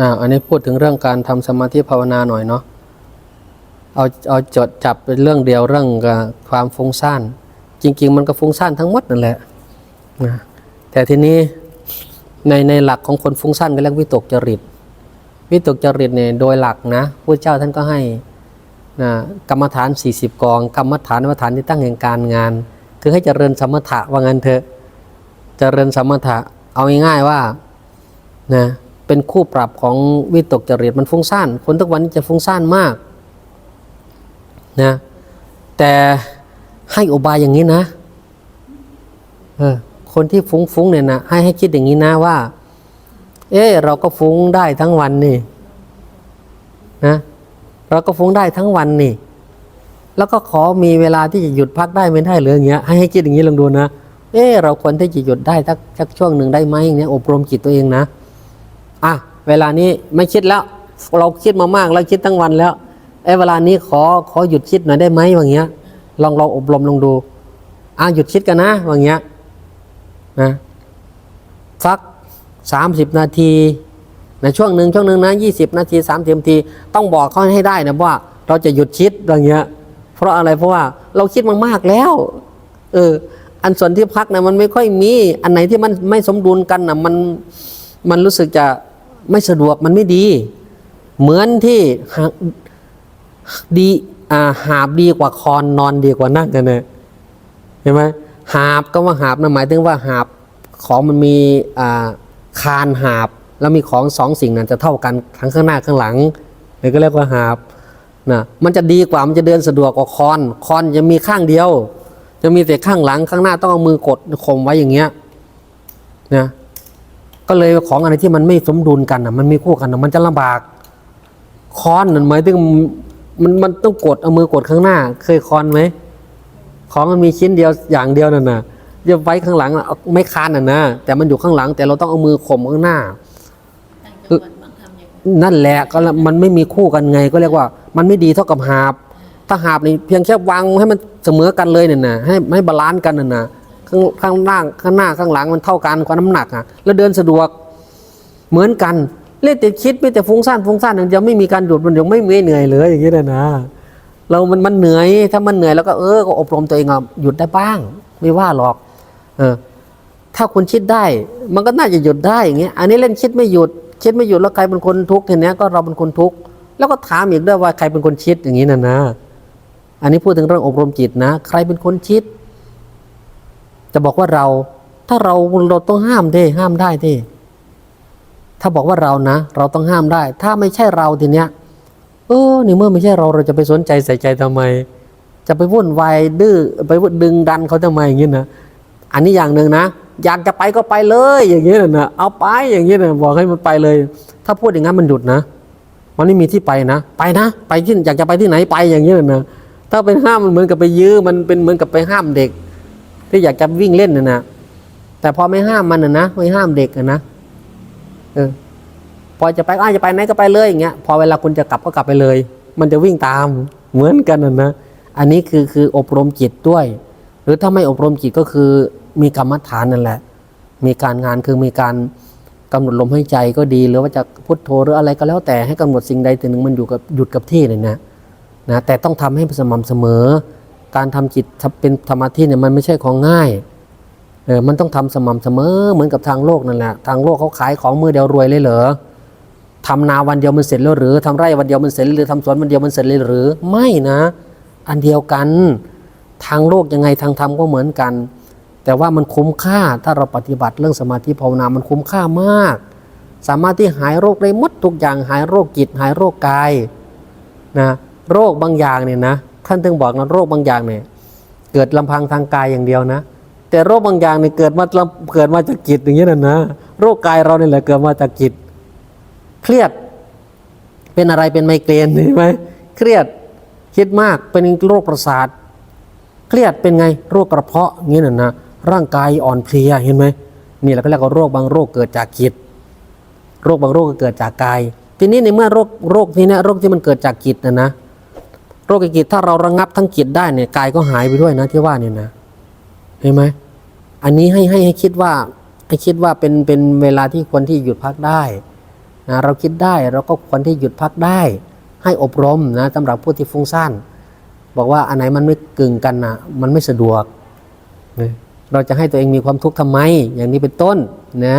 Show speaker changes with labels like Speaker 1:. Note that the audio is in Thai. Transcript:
Speaker 1: อ่าอันนี้พูดถึงเรื่องการทำสมาธิภาวนาหน่อยเนาะเอาเอาจดจับเป็นเรื่องเดียวเรื่องความฟุ้งซ่าน จริง ๆ มันก็ฟุ้งซ่านทั้งหมดนั่นแหละนะแต่ทีนี้ในในหลักของคนฟุ้งซ่านก็เรียกวิตกจริต วิตกจริตเนี่ยโดยหลักนะพระเจ้าท่านก็ให้นะกรรมฐาน 40 กอง กรรมฐานวฐานที่ตั้งแห่งการงาน คือให้เจริญสมถะว่างั้นเถอะเจริญสมถะเอาง่ายๆว่านะ เป็นคู่ปรับของวิตกจริตมันฟุ้งซ่านคนทุกวันนี้จะฟุ้งซ่านมากนะแต่ให้อุบายอย่างนี้นะเออคนที่ฟุ้งๆเนี่ยนะให้ให้คิดอย่างนี้นะว่า เออเราก็ฟุ้งได้ทั้งวันนี่นะเราก็ฟุ้งได้ทั้งวันนี่ แล้วก็ขอมีเวลาที่จะหยุดพักได้ไม่ได้หรืออย่างเงี้ยให้ให้คิดอย่างนี้ลองดูนะเออเราควรที่จะหยุดได้สักสักช่วงหนึ่งได้ไหมอย่างเงี้ยอบรมจิตตัวเองนะ อะเวลานี้ไม่คิดแล้ว เราคิดมามากแล้วคิดทั้งวันแล้วเอ้เวลานี้ขอขอหยุดคิดหน่อยได้ไหมอย่างเงี้ย ลองลองอบรมลองดูอะหยุดคิดกันนะอย่างเงี้ยนะสัก30นาทีในช่วงหนึ่งช่วงหนึ่งนะ20นาที30นาที ต้องบอกเขาให้ได้นะว่า เราจะหยุดคิดอย่างเงี้ย เพราะอะไรเพราะว่าเราคิดมามากแล้ว เออ อันส่วนที่พักนะมันไม่ค่อยมี อันไหนที่มันไม่สมดุลกันนะมันมันรู้สึกจะ ไม่สะดวกมันไม่ดี เหมือนที่ดีอาหาบดีกว่าคอนนอนดีกว่านั่งกันเนี่ยเห็นไหมหาบก็ว่าหาบนะหมายถึงว่าหาบของมันมีอาคานหาบแล้วมีของสองสิ่งนั้นจะเท่ากันทั้งข้างหน้าข้างหลังนี่ก็เรียกว่าหาบนะมันจะดีกว่ามันจะเดินสะดวกกว่าคอนคอนจะมีข้างเดียว จะมีแต่ข้างหลังข้างหน้าต้องเอามือกดข่มไว้อย่างเงี้ยนะ ก็เลยของอะไรที่มันไม่สมดุลกันนะมันไม่คู่กันนะมันจะลำบากคอนนั่นหมายถึงมันมันต้องกดเอามือกดข้างหน้า เคยคอนไหมของมันมีชิ้นเดียวอย่างเดียวนั่นน่ะจะไว้ข้างหลังน่ะเอาไม่คานน่ะนะแต่มันอยู่ข้างหลัง แต่เราต้องเอามือข่มข้างหน้า
Speaker 2: ต่างจังหวัดบางทำอย่างนั้น
Speaker 1: นั่นแหละก็ละมันไม่มีคู่กันไง ก็เรียกว่า มันไม่ดีเท่ากับหาบถ้าหาบนี่เพียงแค่วางให้มันเสมอกันเลยเนี่ยนะให้ให้บาลานซ์กันน่ะนะ ข้างข้างล่างข้างหน้าข้างหลังมันเท่ากันความน้ำหนักอะแล้วเดินสะดวกเหมือนกันเล่นแต่คิดไม่แต่ฟุ้งซ่านฟุ้งซ่านอย่างเดียวไม่มีการหยุดมันยังไม่ไม่เหนื่อยเลยอย่างนี้ยนะ เรามันมันเหนื่อยถ้ามันเหนื่อยแล้วก็เออก็อบรมตัวเองอะหยุดได้บ้าง ไม่ว่าหรอก เออ ถ้าคุณคิดได้ มันก็น่าจะหยุดได้อย่างเงี้ยอันนี้เล่นคิดไม่หยุด คิดไม่หยุดแล้วใครเป็นคนทุกข์ทีเนี้ยก็เราเป็นคนทุกข์แล้วก็ถามอีกด้วยว่าใครเป็นคนคิดอย่างนี้นะนะ อันนี้พูดถึงเรื่องอบรมจิตนะ ใครเป็นคนคิด จะบอกว่าเรา ถ้าเราเราต้องห้ามดิห้ามได้ดิถ้าบอกว่าเรานะ เราต้องห้ามได้ ถ้าไม่ใช่เราทีเนี้ย เออในเมื่อไม่ใช่เราเราจะไปสนใจใส่ใจทำไม จะไปวุ่นวายดื้อไปวุ่นดึงดันเขาทำไมอย่างนี้นะอันนี้อย่างหนึ่งนะอยากจะไปก็ไปเลย อย่างนี้นะเอาไปอย่างนี้นะบอกให้มันไปเลย ถ้าพูดอย่างนั้นมันหยุดนะมันไม่มีที่ไปนะ ไปนะ ไปที่อยากจะไปที่ไหนไปอย่างนี้นะถ้าไปห้ามมันเหมือนกับไปยื้อมันเป็นเหมือนกับไปห้ามเด็ก ที่อยากจะวิ่งเล่นนะนะแต่พอไม่ห้ามมันนะนะไม่ห้ามเด็กนะเออพอจะไปอ้าจะไปไหนก็ไปเลยอย่างเงี้ยพอเวลาคุณจะกลับก็กลับไปเลย มันจะวิ่งตามเหมือนกันนะนะอันนี้คือคืออบรมจิตด้วย หรือถ้าไม่อบรมจิตก็คือมีกรรมฐานนั่นแหละ มีการงานคือมีการกำหนดลมหายใจก็ดี หรือว่าจะพุทโธหรืออะไรก็แล้วแต่ให้กำหนดสิ่งใดสิ่งหนึ่งมันอยู่กับหยุดกับที่เลยนะนะแต่ต้องทำให้สม่ำเสมอ การทำจิตเป็นสมาธิเนี่ยมันไม่ใช่ของง่ายเออมันต้องทำสม่ำเสมอเหมือนกับทางโลกนั่นแหละทางโลกเขาขายของมือเดียวรวยเลยเหรอทำนาวันเดียวมันเสร็จแล้วหรือทำไร่วันเดียวมันเสร็จหรือทำสวนวันเดียวมันเสร็จเลยหรือ ไม่นะ อันเดียวกัน ทางโลกยังไงทางธรรมก็เหมือนกัน แต่ว่ามันคุ้มค่าถ้าเราปฏิบัติเรื่องสมาธิภาวนามันคุ้มค่ามาก สามารถที่หายโรคได้หมดทุกอย่างหายโรคจิตหายโรคกายนะโรคบางอย่างเนี่ยนะ ท่านถึงบอกนะโรคบางอย่างเนี่ยเกิดลำพังทางกายอย่างเดียวนะ แต่โรคบางอย่างเนี่ยเกิดมาเกิดมาจากจิตอย่างนี้นะนะโรคกายเราเนี่ยแหละเกิดมาจากจิต เครียด เป็นอะไรเป็นไมเกรนเห็นไหมเครียดคิดมากเป็นโรคประสาท เครียดเป็นไงโรคกระเพาะอย่างนี้น่ะนะร่างกายอ่อนเพลียเห็นไหมนี่แหละก็เรียกว่าโรคบางโรคเกิดจากจิต โรคบางโรคก็เกิดจากกาย ทีนี้ในเมื่อโรคโรคที่เนี้ยโรคที่มันเกิดจากจิตนะนะ โรคจิตถ้าเราระงับทั้งจิตได้เนี่ยกายก็หายไปด้วยนะที่ว่าเนี่ยนะเห็นไหมอันนี้ให้ให้ให้คิดว่าให้คิดว่าเป็นเป็นเวลาที่ควรที่หยุดพักได้นะเราคิดได้เราก็ควรที่หยุดพักได้ ให้อบรมนะสำหรับผู้ที่ฟุ้งซ่านบอกว่าอันไหนมันไม่กึ่งกันนะมันไม่สะดวก เราจะให้ตัวเองมีความทุกข์ทำไม อย่างนี้เป็นต้นนะ